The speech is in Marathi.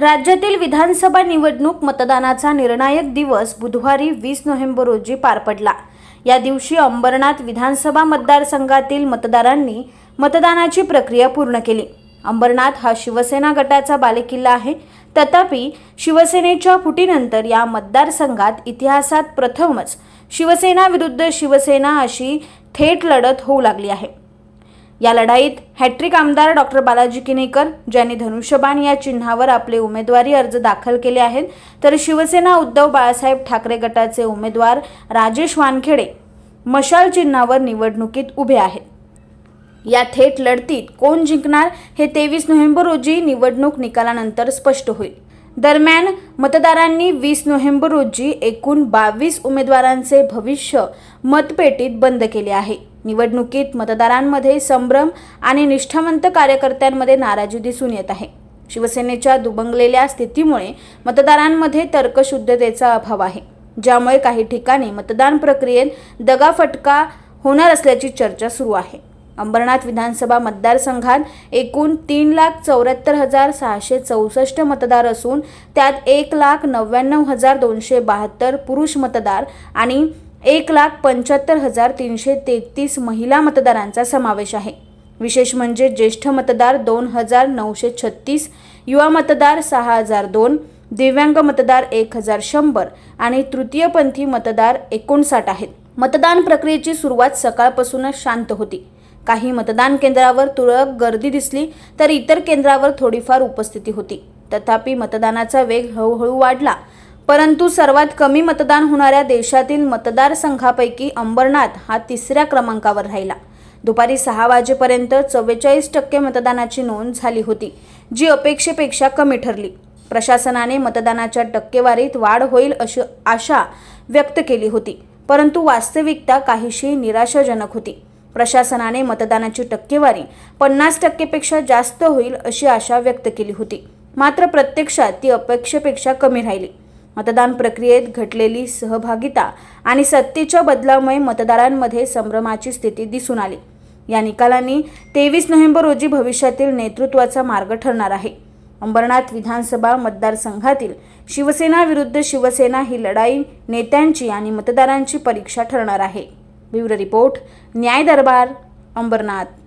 राज्यातील विधानसभा निवडणूक मतदानाचा निर्णायक दिवस बुधवारी वीस नोव्हेंबर रोजी पार पडला. या दिवशी अंबरनाथ विधानसभा मतदारसंघातील मतदारांनी मतदानाची प्रक्रिया पूर्ण केली. अंबरनाथ हा शिवसेना गटाचा बालेकिल्ला आहे. तथापि शिवसेनेच्या फुटीनंतर या मतदारसंघात इतिहासात प्रथमच शिवसेना विरुद्ध शिवसेना अशी थेट लढत होऊ लागली आहे. या लढाईत हॅट्रिक आमदार डॉक्टर बालाजी किनेकर ज्यांनी धनुष्यबाण या चिन्हावर आपले उमेदवारी अर्ज दाखल केले आहेत तर शिवसेना उद्धव बाळासाहेब ठाकरे गटाचे उमेदवार राजेश वानखेडे मशाल चिन्हावर निवडणुकीत उभे आहेत. या थेट लढतीत कोण जिंकणार हे तेवीस नोव्हेंबर रोजी निवडणूक निकालानंतर स्पष्ट होईल. दरम्यान मतदारांनी वीस नोव्हेंबर रोजी एकूण बावीस उमेदवारांचे भविष्य मतपेटीत बंद केले आहे. निवडणुकीत मतदारांमध्ये संभ्रम आणि निष्ठावंत कार्यकर्त्यांमध्ये नाराजी दिसून येत आहे. शिवसेनेच्या दुबंगलेल्या स्थितीमुळे मतदारांमध्ये तर्कशुद्धतेचा अभाव आहे. ज्यामुळे काही ठिकाणी मतदान प्रक्रियेत दगाफटका होणार असल्याची चर्चा सुरू आहे. अंबरनाथ विधानसभा मतदारसंघात एकूण तीन लाख चौऱ्याहत्तर हजार सहाशे चौसष्ट मतदार असून त्यात एक लाख नव्याण्णव हजार दोनशे बहात्तर पुरुष मतदार आणि एक लाख पंच्याहत्तर हजार तीनशे तेहतीस महिला मतदारांचा समावेश आहे. विशेष म्हणजे ज्येष्ठ मतदार दोन हजार नऊशे छत्तीस युवा मतदार सहा हजार दोन दिव्यांग मतदार एक हजार शंभर आणि तृतीयपंथी मतदार एकोणसाठ आहेत. मतदान प्रक्रियेची सुरुवात सकाळपासूनच शांत होती. काही मतदान केंद्रावर तुरळक गर्दी दिसली तर इतर केंद्रावर थोडीफार उपस्थिती होती. तथापि मतदानाचा वेग हळूहळू वाढला. परंतु सर्वात कमी मतदान होणाऱ्या देशातील मतदारसंघापैकी अंबरनाथ हा तिसऱ्या क्रमांकावर राहिला. दुपारी सहा वाजेपर्यंत चव्वेचाळीस टक्के मतदानाची नोंद झाली होती जी अपेक्षेपेक्षा कमी ठरली. प्रशासनाने मतदानाच्या टक्केवारीत वाढ होईल अशी आशा व्यक्त केली होती परंतु वास्तविकता काहीशी निराशाजनक होती. प्रशासनाने मतदानाची टक्केवारी पन्नास टक्केपेक्षा जास्त होईल अशी आशा व्यक्त केली होती. मात्र प्रत्यक्षात ती अपेक्षेपेक्षा कमी राहिली. मतदान प्रक्रियेत घटलेली सहभागिता आणि सत्तेच्या बदलामुळे मतदारांमध्ये संभ्रमाची स्थिती दिसून आली. या निकालांनी तेवीस नोव्हेंबर रोजी भविष्यातील नेतृत्वाचा मार्ग ठरणार आहे. अंबरनाथ विधानसभा मतदारसंघातील शिवसेना विरुद्ध शिवसेना ही लढाई नेत्यांची आणि मतदारांची परीक्षा ठरणार आहे. બ્યુરો રિપોર્ટ ન્યાય દરબાર અંબરનાથ